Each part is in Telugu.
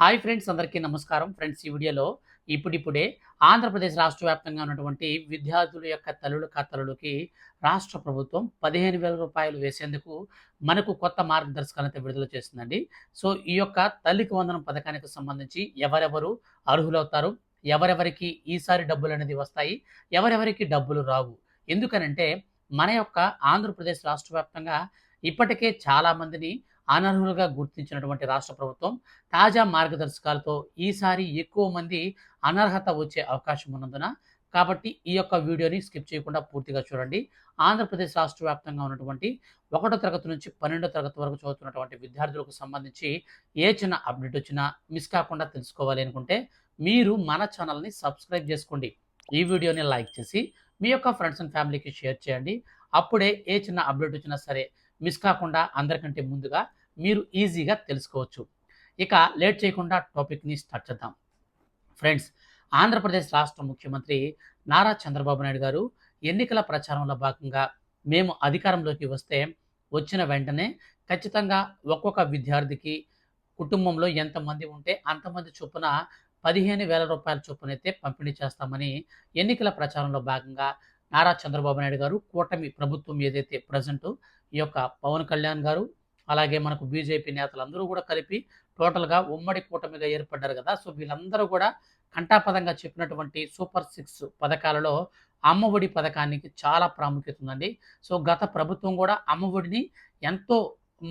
హాయ్ ఫ్రెండ్స్ అందరికీ నమస్కారం. ఫ్రెండ్స్ ఈ వీడియోలో ఇప్పుడిప్పుడే ఆంధ్రప్రదేశ్ రాష్ట్ర వ్యాప్తంగా ఉన్నటువంటి విద్యార్థుల యొక్క తల్లుల ఖాతాలలోకి రాష్ట్ర ప్రభుత్వం పదిహేను వేల రూపాయలు వేసేందుకు మనకు కొత్త మార్గదర్శకాలను విడుదల చేస్తుందండి సో ఈ యొక్క తల్లికి వందనం పథకానికి సంబంధించి ఎవరెవరు అర్హులవుతారు? ఎవరెవరికి ఈసారి డబ్బులు అనేది వస్తాయి? ఎవరెవరికి డబ్బులు రావు? ఎందుకనంటే మన యొక్క ఆంధ్రప్రదేశ్ రాష్ట్ర వ్యాప్తంగా ఇప్పటికే చాలామందిని అనర్హులుగా గుర్తించినటువంటి రాష్ట్ర ప్రభుత్వం తాజా మార్గదర్శకాలతో ఈసారి ఎక్కువ మంది అనర్హత వచ్చే అవకాశం ఉన్నందున కాబట్టి ఈ యొక్క వీడియోని స్కిప్ చేయకుండా పూర్తిగా చూడండి. ఆంధ్రప్రదేశ్ రాష్ట్ర వ్యాప్తంగా ఉన్నటువంటి ఒకటో తరగతి నుంచి పన్నెండో తరగతి వరకు చదువుతున్నటువంటి విద్యార్థులకు సంబంధించి ఏ చిన్న అప్డేట్ వచ్చినా మిస్ కాకుండా తెలుసుకోవాలి అనుకుంటే మీరు మన ఛానల్ని సబ్స్క్రైబ్ చేసుకోండి. ఈ వీడియోని లైక్ చేసి మీ యొక్క ఫ్రెండ్స్ అండ్ ఫ్యామిలీకి షేర్ చేయండి. అప్పుడే ఏ చిన్న అప్డేట్ వచ్చినా సరే మిస్ కాకుండా అందరికంటే ముందుగా మీరు ఈజీగా తెలుసుకోవచ్చు. ఇక లేట్ చేయకుండా టాపిక్ని స్టార్ట్ చేద్దాం. ఫ్రెండ్స్ ఆంధ్రప్రదేశ్ రాష్ట్ర ముఖ్యమంత్రి నారా చంద్రబాబు నాయుడు గారు ఎన్నికల ప్రచారంలో భాగంగా మేము అధికారంలోకి వస్తే వచ్చిన వెంటనే ఖచ్చితంగా ఒక్కొక్క విద్యార్థికి కుటుంబంలో ఎంతమంది ఉంటే అంతమంది చొప్పున పదిహేను వేల రూపాయల చొప్పున అయితే పంపిణీ చేస్తామని ఎన్నికల ప్రచారంలో భాగంగా నారా చంద్రబాబు నాయుడు గారు కూటమి ప్రభుత్వం ఏదైతే ప్రజెంట్ ఈ యొక్క పవన్ కళ్యాణ్ గారు అలాగే మనకు బీజేపీ నేతలు అందరూ కూడా కలిపి టోటల్గా ఉమ్మడి కూటమిగా ఏర్పడ్డారు కదా. సో వీళ్ళందరూ కూడా కంటాపదంగా చెప్పినటువంటి సూపర్ సిక్స్ పథకాలలో అమ్మఒడి పథకానికి చాలా ప్రాముఖ్యత ఉందండి. సో గత ప్రభుత్వం కూడా అమ్మఒడిని ఎంతో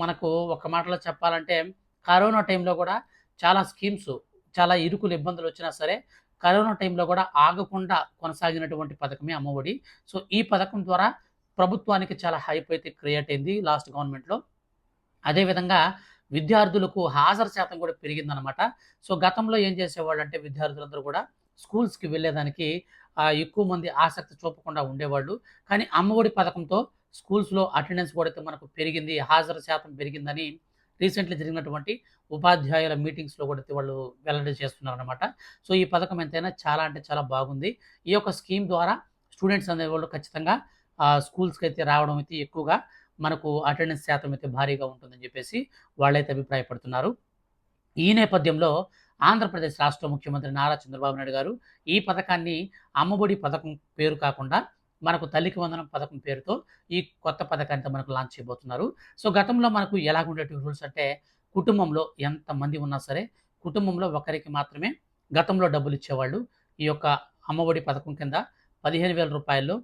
మనకు ఒక మాటలో చెప్పాలంటే కరోనా టైంలో కూడా చాలా స్కీమ్స్ చాలా ఇరుకులు ఇబ్బందులు వచ్చినా సరే కరోనా టైంలో కూడా ఆగకుండా కొనసాగినటువంటి పథకమే అమ్మఒడి. సో ఈ పథకం ద్వారా ప్రభుత్వానికి చాలా హైప్ అయితే క్రియేట్ అయింది లాస్ట్ గవర్నమెంట్లో. అదేవిధంగా విద్యార్థులకు హాజరు శాతం కూడా పెరిగిందనమాట సో గతంలో ఏం చేసేవాళ్ళు అంటే విద్యార్థులందరూ కూడా స్కూల్స్కి వెళ్ళేదానికి ఎక్కువ మంది ఆసక్తి చూపకుండా ఉండేవాళ్ళు. కానీ అమ్మఒడి పథకంతో స్కూల్స్లో అటెండెన్స్ కూడా అయితే మనకు పెరిగింది హాజరు శాతం పెరిగిందని రీసెంట్లీ జరిగినటువంటి ఉపాధ్యాయుల మీటింగ్స్లో కూడా అయితే వాళ్ళు వెల్లడి చేస్తున్నారు అనమాట సో ఈ పథకం ఎంతైనా చాలా అంటే చాలా బాగుంది. ఈ యొక్క స్కీమ్ ద్వారా స్టూడెంట్స్ అనేవాళ్ళు ఖచ్చితంగా స్కూల్స్కి అయితే రావడం అయితే ఎక్కువగా మనకు అటెండెన్స్ శాతం అయితే భారీగా ఉంటుందని చెప్పేసి వాళ్ళైతే అభిప్రాయపడుతున్నారు. ఈ నేపథ్యంలో ఆంధ్రప్రదేశ్ రాష్ట్ర ముఖ్యమంత్రి నారా చంద్రబాబు నాయుడు గారు ఈ పథకాన్ని అమ్మఒడి పథకం పేరు కాకుండా మనకు తల్లికి వందనం పథకం పేరుతో ఈ కొత్త పథకాన్ని మనకు లాంచ్ చేయబోతున్నారు. సో గతంలో మనకు ఎలాగుండేటువంటి రూల్స్ అంటే కుటుంబంలో ఎంతమంది ఉన్నా సరే కుటుంబంలో ఒకరికి మాత్రమే గతంలో డబ్బులు ఇచ్చేవాళ్ళు. ఈ యొక్క అమ్మఒడి పథకం కింద పదిహేను వేల రూపాయల్లో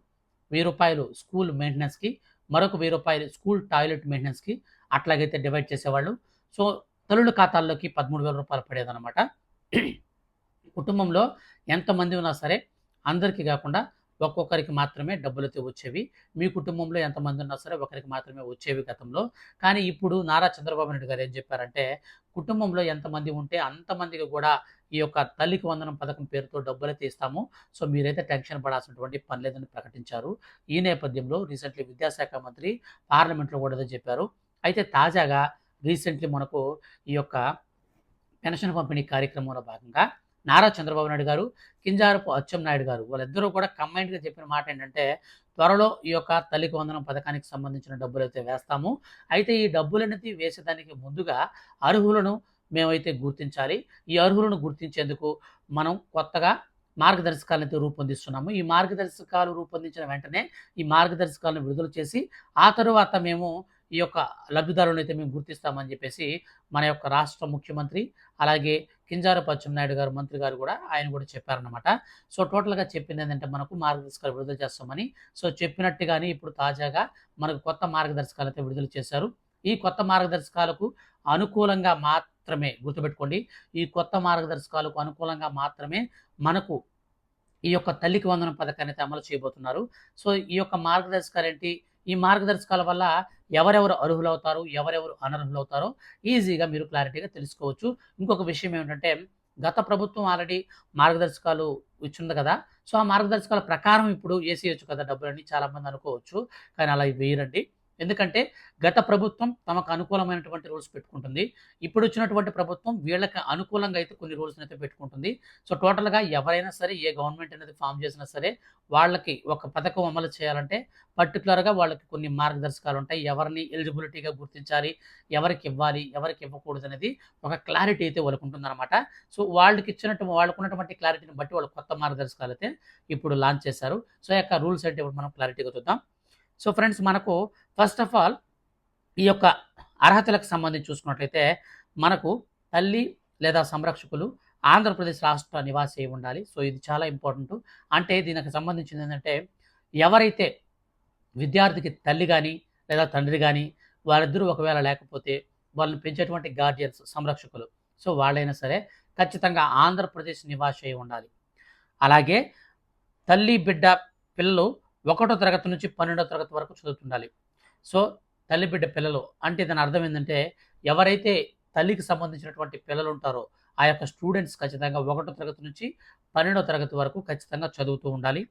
వెయ్యి రూపాయలు స్కూల్ మెయింటెనెన్స్కి మరొక వెయ్యి రూపాయలు స్కూల్ టాయిలెట్ మెయింటెనెన్స్కి అట్లాగైతే డివైడ్ చేసేవాళ్ళు. సో తల్లుల ఖాతాల్లోకి పదమూడు వేల రూపాయలు పడేదన్నమాట. కుటుంబంలో ఎంతమంది ఉన్నా సరే అందరికీ కాకుండా ఒక్కొక్కరికి మాత్రమే డబ్బులతో వచ్చేవి. మీ కుటుంబంలో ఎంతమంది ఉన్నా సరే ఒకరికి మాత్రమే వచ్చేవి గతంలో. కానీ ఇప్పుడు నారా చంద్రబాబు నాయుడు గారు ఏం చెప్పారంటే కుటుంబంలో ఎంతమంది ఉంటే అంతమందికి కూడా ఈ యొక్క తల్లికి వందనం పథకం పేరుతో డబ్బులు ఇస్తాము. సో మీరైతే టెన్షన్ పడాల్సినటువంటి పని లేదని ప్రకటించారు. ఈ నేపథ్యంలో రీసెంట్లీ విద్యాశాఖ మంత్రి పార్లమెంట్లో కూడా చెప్పారు. అయితే తాజాగా రీసెంట్లీ మనకు ఈ యొక్క పెన్షన్ పంపిణీ కార్యక్రమంలో భాగంగా నారా చంద్రబాబు నాయుడు గారు కింజారపు అచ్చెం నాయుడు గారు వాళ్ళిద్దరూ కూడా కంబైన్డ్గా చెప్పిన మాట ఏంటంటే త్వరలో ఈ యొక్క తల్లికి వందనం పథకానికి సంబంధించిన డబ్బులు అయితే వేస్తాము. అయితే ఈ డబ్బులు వేసేదానికి ముందుగా అర్హులను మేమైతే గుర్తించాలి. ఈ అర్హులను గుర్తించేందుకు మనం కొత్తగా మార్గదర్శకాలను అయితే రూపొందిస్తున్నాము. ఈ మార్గదర్శకాలు రూపొందించిన వెంటనే ఈ మార్గదర్శకాలను విడుదల చేసి ఆ తరువాత మేము ఈ యొక్క లబ్ధిదారులను అయితే మేము గుర్తిస్తామని చెప్పేసి మన యొక్క రాష్ట్ర ముఖ్యమంత్రి అలాగే కింజారపచ్చం నాయుడు గారు మంత్రి గారు కూడా ఆయన కూడా చెప్పారనమాట సో టోటల్గా చెప్పింది ఏంటంటే మనకు మార్గదర్శకాలు విడుదల చేస్తామని. సో చెప్పినట్టుగానే ఇప్పుడు తాజాగా మనకు కొత్త మార్గదర్శకాలు అయితే విడుదల చేశారు. ఈ కొత్త మార్గదర్శకాలకు అనుకూలంగా మాత్రమే గుర్తుపెట్టుకోండి. ఈ కొత్త మార్గదర్శకాలకు అనుకూలంగా మాత్రమే మనకు ఈ యొక్క తల్లికి వందనం పథకాన్ని అయితే అమలు చేయబోతున్నారు. సో ఈ యొక్క మార్గదర్శకాలు ఏంటి? ఈ మార్గదర్శకాల వల్ల ఎవరెవరు అర్హులవుతారు ఎవరెవరు అనర్హులవుతారో ఈజీగా మీరు క్లారిటీగా తెలుసుకోవచ్చు. ఇంకొక విషయం ఏమిటంటే గత ప్రభుత్వం ఆల్రెడీ మార్గదర్శకాలు ఇచ్చింది కదా సో ఆ మార్గదర్శకాల ప్రకారం ఇప్పుడు వేసేయచ్చు కదా డబ్బులని చాలామంది అనుకోవచ్చు. కానీ అలా వేయరండి. ఎందుకంటే గత ప్రభుత్వం తమకు అనుకూలమైనటువంటి రూల్స్ పెట్టుకుంటుంది. ఇప్పుడు వచ్చినటువంటి ప్రభుత్వం వీళ్ళకి అనుకూలంగా అయితే కొన్ని రూల్స్ అయితే పెట్టుకుంటుంది. సో టోటల్గా ఎవరైనా సరే ఏ గవర్నమెంట్ అనేది ఫామ్ చేసినా సరే వాళ్ళకి ఒక పథకం అమలు చేయాలంటే పర్టికులర్గా వాళ్ళకి కొన్ని మార్గదర్శకాలు ఉంటాయి. ఎవరిని ఎలిజిబిలిటీగా గుర్తించాలి ఎవరికి ఇవ్వాలి ఎవరికి ఇవ్వకూడదు అనేది ఒక క్లారిటీ అయితే వాళ్ళకు ఉంటుందన్నమాట. సో వాళ్ళకి ఇచ్చినట్టు వాళ్ళకు ఉన్నటువంటి క్లారిటీని బట్టి వాళ్ళు కొత్త మార్గదర్శకాలు అయితే ఇప్పుడు లాంచ్ చేశారు. సో యొక్క రూల్స్ అంటే ఇప్పుడు మనం క్లారిటీగా చూద్దాం. సో ఫ్రెండ్స్ మనకు ఫస్ట్ ఆఫ్ ఆల్ ఈ యొక్క అర్హతలకు సంబంధించి చూసుకున్నట్లయితే మనకు తల్లి లేదా సంరక్షకులు ఆంధ్రప్రదేశ్ రాష్ట్ర నివాసి అయి ఉండాలి. సో ఇది చాలా ఇంపార్టెంట్ అంటే దీనికి సంబంధించింది ఏంటంటే ఎవరైతే విద్యార్థికి తల్లి కానీ లేదా తండ్రి కానీ వారిద్దరూ ఒకవేళ లేకపోతే వాళ్ళని పెంచేటువంటి గార్డియన్స్ సంరక్షకులు. సో వాళ్ళైనా సరే ఖచ్చితంగా ఆంధ్రప్రదేశ్ నివాసి అయి ఉండాలి. అలాగే తల్లి బిడ్డ పిల్లలు ఒకటో తరగతి నుంచి పన్నెండో తరగతి వరకు చదువుతుండాలి. సో తల్లి బిడ్డ పిల్లలు అంటే దాని అర్థం ఏంటంటే ఎవరైతే తల్లికి సంబంధించినటువంటి పిల్లలు ఉంటారో ఆ యొక్క స్టూడెంట్స్ ఖచ్చితంగా ఒకటో తరగతి నుంచి పన్నెండో తరగతి వరకు ఖచ్చితంగా చదువుతూ ఉండాలి.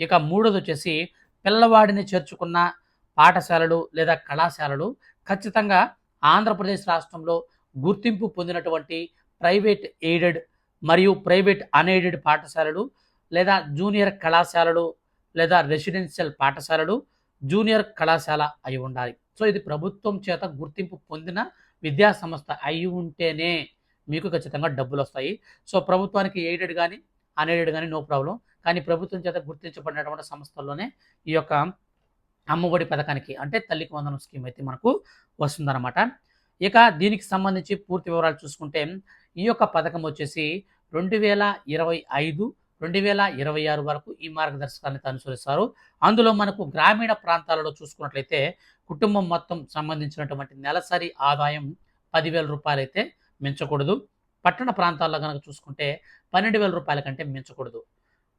ఇక మూడోది వచ్చేసి పిల్లవాడిని చేర్చుకున్న పాఠశాలలు లేదా కళాశాలలు ఖచ్చితంగా ఆంధ్రప్రదేశ్ రాష్ట్రంలో గుర్తింపు పొందినటువంటి ప్రైవేట్ ఎయిడెడ్ మరియు ప్రైవేట్ అన్ఎయిడెడ్ పాఠశాలలు లేదా జూనియర్ కళాశాలలు లేదా రెసిడెన్షియల్ పాఠశాలలు జూనియర్ కళాశాల అయి ఉండాలి. సో ఇది ప్రభుత్వం చేత గుర్తింపు పొందిన విద్యా సంస్థ అయి ఉంటేనే మీకు ఖచ్చితంగా డబ్బులు వస్తాయి. సో ప్రభుత్వానికి ఎయిడెడ్ కానీ అన్ఎయిడెడ్ కానీ నో ప్రాబ్లం. కానీ ప్రభుత్వం చేత గుర్తించబడినటువంటి సంస్థల్లోనే ఈ యొక్క అమ్మఒడి పథకానికి అంటే తల్లికి వందనం స్కీమ్ అయితే మనకు వస్తుందన్నమాట. ఇక దీనికి సంబంధించి పూర్తి వివరాలు చూసుకుంటే ఈ యొక్క పథకం వచ్చేసి రెండు వేల ఇరవై ఐదు రెండు వేల ఇరవై ఆరు వరకు ఈ మార్గదర్శకాన్ని అనుసరిస్తారు. అందులో మనకు గ్రామీణ ప్రాంతాలలో చూసుకున్నట్లయితే కుటుంబం మొత్తం సంబంధించినటువంటి నెలసరి ఆదాయం పదివేల రూపాయలు అయితే మించకూడదు. పట్టణ ప్రాంతాల్లో కనుక చూసుకుంటే పన్నెండు వేల రూపాయల కంటే మించకూడదు.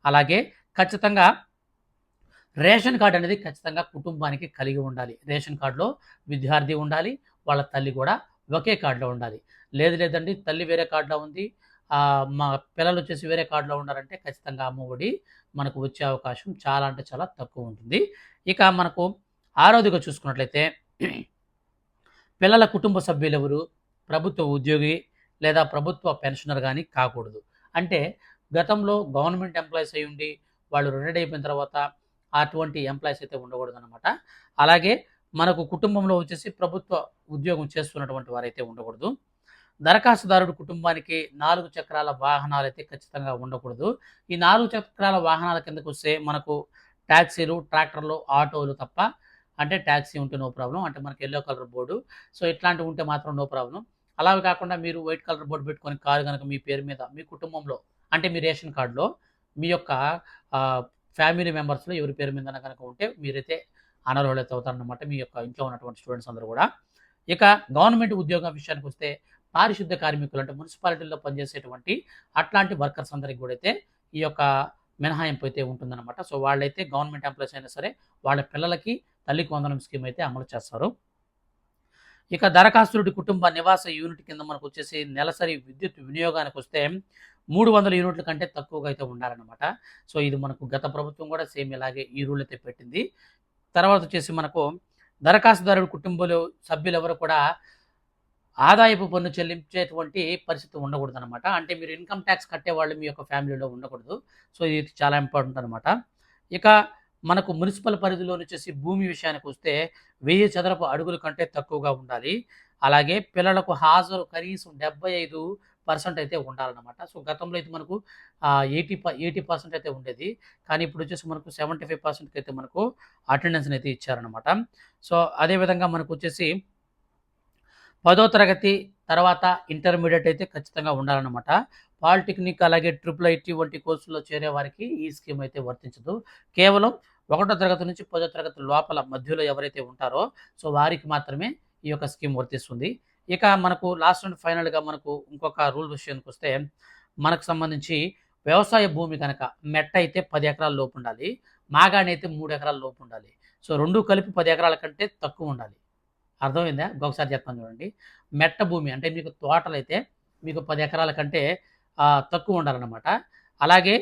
అలాగే ఖచ్చితంగా రేషన్ కార్డు అనేది ఖచ్చితంగా కుటుంబానికి కలిగి ఉండాలి. రేషన్ కార్డులో విద్యార్థి ఉండాలి వాళ్ళ తల్లి కూడా ఒకే కార్డులో ఉండాలి. లేదు లేదండి తల్లి వేరే కార్డులో ఉంది మా పిల్లలు వచ్చేసి వేరే కార్డులో ఉన్నారంటే ఖచ్చితంగా అమ్మఒడి మనకు వచ్చే అవకాశం చాలా అంటే చాలా తక్కువ ఉంటుంది. ఇక మనకు ఆరోగ్యగా చూసుకున్నట్లయితే పిల్లల కుటుంబ సభ్యులు ఎవరు ప్రభుత్వ ఉద్యోగి లేదా ప్రభుత్వ పెన్షనర్ కానీ కాకూడదు. అంటే గతంలో గవర్నమెంట్ ఎంప్లాయీస్ అయి ఉండి వాళ్ళు రిటైర్డ్ అయిపోయిన తర్వాత అటువంటి ఎంప్లాయీస్ అయితే ఉండకూడదు అనమాట అలాగే మనకు కుటుంబంలో వచ్చేసి ప్రభుత్వ ఉద్యోగం చేస్తున్నటువంటి వారైతే ఉండకూడదు. దరఖాస్తుదారుడు కుటుంబానికి నాలుగు చక్రాల వాహనాలు అయితే ఖచ్చితంగా ఉండకూడదు. ఈ నాలుగు చక్రాల వాహనాల కిందకు వస్తే మనకు ట్యాక్సీలు ట్రాక్టర్లు ఆటోలు తప్ప అంటే ట్యాక్సీ ఉంటే నో ప్రాబ్లం అంటే మనకి ఎల్లో కలర్ బోర్డు. సో ఇట్లాంటివి ఉంటే మాత్రం నో ప్రాబ్లం. అలాగే కాకుండా మీరు వైట్ కలర్ బోర్డు పెట్టుకొని కారు కనుక మీ పేరు మీద మీ కుటుంబంలో అంటే మీ రేషన్ కార్డులో మీ యొక్క ఫ్యామిలీ మెంబర్స్లో ఎవరి పేరు మీద కనుక ఉంటే మీరైతే అనర్హులైతే అవుతారనమాట మీ యొక్క ఇంట్లో ఉన్నటువంటి స్టూడెంట్స్ అందరూ కూడా. ఇక గవర్నమెంట్ ఉద్యోగం విషయానికి వస్తే పారిశుద్ధ కార్మికులు అంటే మున్సిపాలిటీల్లో పనిచేసేటువంటి అట్లాంటి వర్కర్స్ అందరికి కూడా అయితే ఈ యొక్క మినహాయింపు అయితే ఉంటుందన్నమాట. సో వాళ్ళైతే గవర్నమెంట్ ఎంప్లాయీస్ అయినా సరే వాళ్ళ పిల్లలకి తల్లికి వందనం స్కీమ్ అయితే అమలు చేస్తారు. ఇక దరఖాస్తుడి కుటుంబ నివాస యూనిట్ కింద మనకు వచ్చేసి నెలసరి విద్యుత్ వినియోగానికి వస్తే మూడు వందల యూనిట్ల కంటే తక్కువగా అయితే ఉండాలన్నమాట. సో ఇది మనకు గత ప్రభుత్వం కూడా సేమ్ ఇలాగే ఈ రూల్ అయితే పెట్టింది. తర్వాత వచ్చేసి మనకు దరఖాస్తుదారుడు కుటుంబంలో సభ్యులు ఎవరు కూడా ఆదాయపు పన్ను చెల్లించేటువంటి పరిస్థితి ఉండకూడదు అనమాట అంటే మీరు ఇన్కమ్ ట్యాక్స్ కట్టేవాళ్ళు మీ యొక్క ఫ్యామిలీలో ఉండకూడదు. సో ఇది చాలా ఇంపార్టెంట్ అనమాట ఇక మనకు మున్సిపల్ పరిధిలో వచ్చేసి భూమి విషయానికి వస్తే వెయ్యి చదరపు అడుగుల కంటే తక్కువగా ఉండాలి. అలాగే పిల్లలకు హాజరు కనీసం డెబ్బై ఐదు పర్సెంట్ అయితే ఉండాలన్నమాట. సో గతంలో అయితే మనకు ఎయిటీ ఎయిటీ పర్సెంట్ అయితే ఉండేది. కానీ ఇప్పుడు వచ్చేసి మనకు సెవెంటీ ఫైవ్ పర్సెంట్కి అయితే మనకు అటెండెన్స్ అయితే ఇచ్చారనమాట సో అదేవిధంగా మనకు వచ్చేసి పదో తరగతి తర్వాత ఇంటర్మీడియట్ అయితే ఖచ్చితంగా ఉండాలన్నమాట. పాలిటెక్నిక్ అలాగే ట్రిపుల్ ఐటీ వంటి కోర్సుల్లో చేరే వారికి ఈ స్కీమ్ అయితే వర్తించదు. కేవలం ఒకటో తరగతి నుంచి పదో తరగతి లోపల మధ్యలో ఎవరైతే ఉంటారో సో వారికి మాత్రమే ఈ యొక్క స్కీమ్ వర్తిస్తుంది. ఇక మనకు లాస్ట్ అండ్ ఫైనల్గా మనకు ఇంకొక రూల్ విషయానికి వస్తే మనకు సంబంధించి వ్యవసాయ భూమి కనుక మెట్ట అయితే పది ఎకరాల లోపు ఉండాలి మాగాణి అయితే మూడు ఎకరాల లోపు ఉండాలి. సో రెండు కలిపి పది ఎకరాల కంటే తక్కువ ఉండాలి. అర్థమైందా? ఇంకొకసారి చెప్తాను చూడండి. మెట్ట భూమి అంటే మీకు తోటలు అయితే మీకు పది ఎకరాల కంటే తక్కువ ఉండాలన్నమాట. అలాగే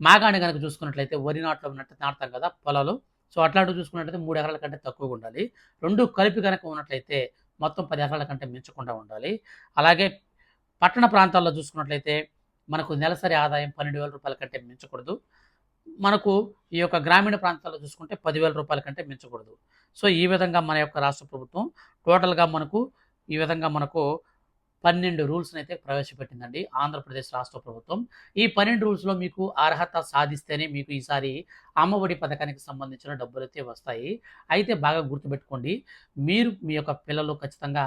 మాగాణి కనుక చూసుకున్నట్లయితే వరి నాట్లు ఉన్నట్టు నాటుతాం కదా పొలాలు. సో అట్లాంటివి చూసుకున్నట్లయితే మూడు ఎకరాల కంటే తక్కువగా ఉండాలి. రెండు కలిపి కనుక ఉన్నట్లయితే మొత్తం పది ఎకరాల కంటే మించకుండా ఉండాలి. అలాగే పట్టణ ప్రాంతాల్లో చూసుకున్నట్లయితే మనకు నెలసరి ఆదాయం పన్నెండు వేల రూపాయల కంటే మించకూడదు. మనకు ఈ యొక్క గ్రామీణ ప్రాంతాల్లో చూసుకుంటే పదివేల రూపాయల కంటే మించకూడదు. సో ఈ విధంగా మన యొక్క రాష్ట్ర ప్రభుత్వం టోటల్గా మనకు ఈ విధంగా మనకు పన్నెండు రూల్స్ని అయితే ప్రవేశపెట్టిందండి ఆంధ్రప్రదేశ్ రాష్ట్ర ప్రభుత్వం. ఈ పన్నెండు రూల్స్లో మీకు అర్హత సాధిస్తేనే మీకు ఈసారి అమ్మఒడి పథకానికి సంబంధించిన డబ్బులు అయితే వస్తాయి. అయితే బాగా గుర్తుపెట్టుకోండి మీరు మీ యొక్క పిల్లలు ఖచ్చితంగా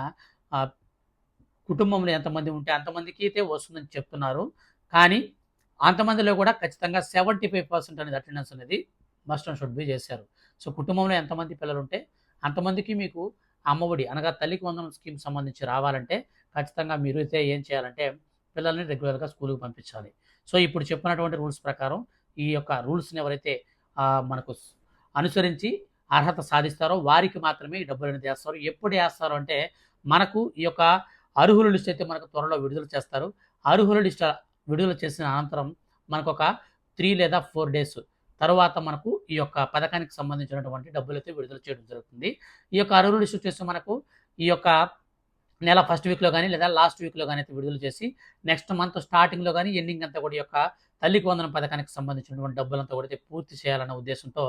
కుటుంబంలో ఎంతమంది ఉంటే అంతమందికి అయితే వస్తుందని చెప్తున్నారు. కానీ అంతమందిలో కూడా ఖచ్చితంగా సెవెంటీ ఫైవ్ పర్సెంట్ అనేది అటెండెన్స్ అనేది మస్ట్ అండ్ షుడ్ బి చేశారు. సో కుటుంబంలో ఎంతమంది పిల్లలు ఉంటే అంతమందికి మీకు అమ్మఒడి అనగా తల్లికి వందనం స్కీమ్ సంబంధించి రావాలంటే ఖచ్చితంగా మీరు అయితే ఏం చేయాలంటే పిల్లల్ని రెగ్యులర్గా స్కూల్కి పంపించాలి. సో ఇప్పుడు చెప్పినటువంటి రూల్స్ ప్రకారం ఈ యొక్క రూల్స్ని ఎవరైతే మనకు అనుసరించి అర్హత సాధిస్తారో వారికి మాత్రమే ఈ డబ్బులు అనేది వేస్తారు. ఎప్పుడు వేస్తారు అంటే మనకు ఈ యొక్క అర్హుల లిస్ట్ అయితే మనకు త్వరలో విడుదల చేస్తారు. అర్హుల లిస్ట్ విడుదల చేసిన అనంతరం మనకు ఒక త్రీ లేదా ఫోర్ డేస్ తర్వాత మనకు ఈ యొక్క పథకానికి సంబంధించినటువంటి డబ్బులు అయితే విడుదల చేయడం జరుగుతుంది. ఈ యొక్క అరువులు లిస్ట్ చేస్తే మనకు ఈ యొక్క నెల ఫస్ట్ వీక్లో కానీ లేదా లాస్ట్ వీక్లో కానీ అయితే విడుదల చేసి నెక్స్ట్ మంత్ స్టార్టింగ్లో కానీ ఎండింగ్ అంతా కూడా ఈ యొక్క తల్లికి వందనం పథకానికి సంబంధించినటువంటి డబ్బులంతా కూడా అయితే పూర్తి చేయాలన్న ఉద్దేశంతో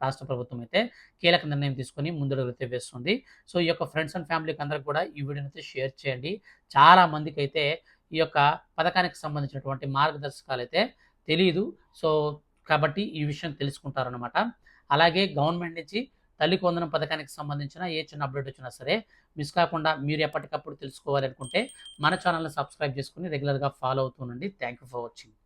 రాష్ట్ర ప్రభుత్వం అయితే కీలక నిర్ణయం తీసుకొని ముందడుగులైతే అయితే వేస్తుంది. సో ఈ యొక్క ఫ్రెండ్స్ అండ్ ఫ్యామిలీకి అందరికి కూడా ఈ వీడియోని అయితే షేర్ చేయండి. చాలా మందికి అయితే ఈ యొక్క పథకానికి సంబంధించినటువంటి మార్గదర్శకాలు అయితే తెలియదు సో కాబట్టి ఈ విషయం తెలుసుకుంటారనమాట అలాగే గవర్నమెంట్ నుంచి తల్లి కొందనం పథకానికి సంబంధించిన ఏ చిన్న అప్డేట్ వచ్చినా సరే మిస్ కాకుండా మీరు ఎప్పటికప్పుడు తెలుసుకోవాలనుకుంటే మన ఛానల్ని సబ్స్క్రైబ్ చేసుకుని రెగ్యులర్గా ఫాలో అవుతుండండి థ్యాంక్ యూ ఫర్ వాచింగ్.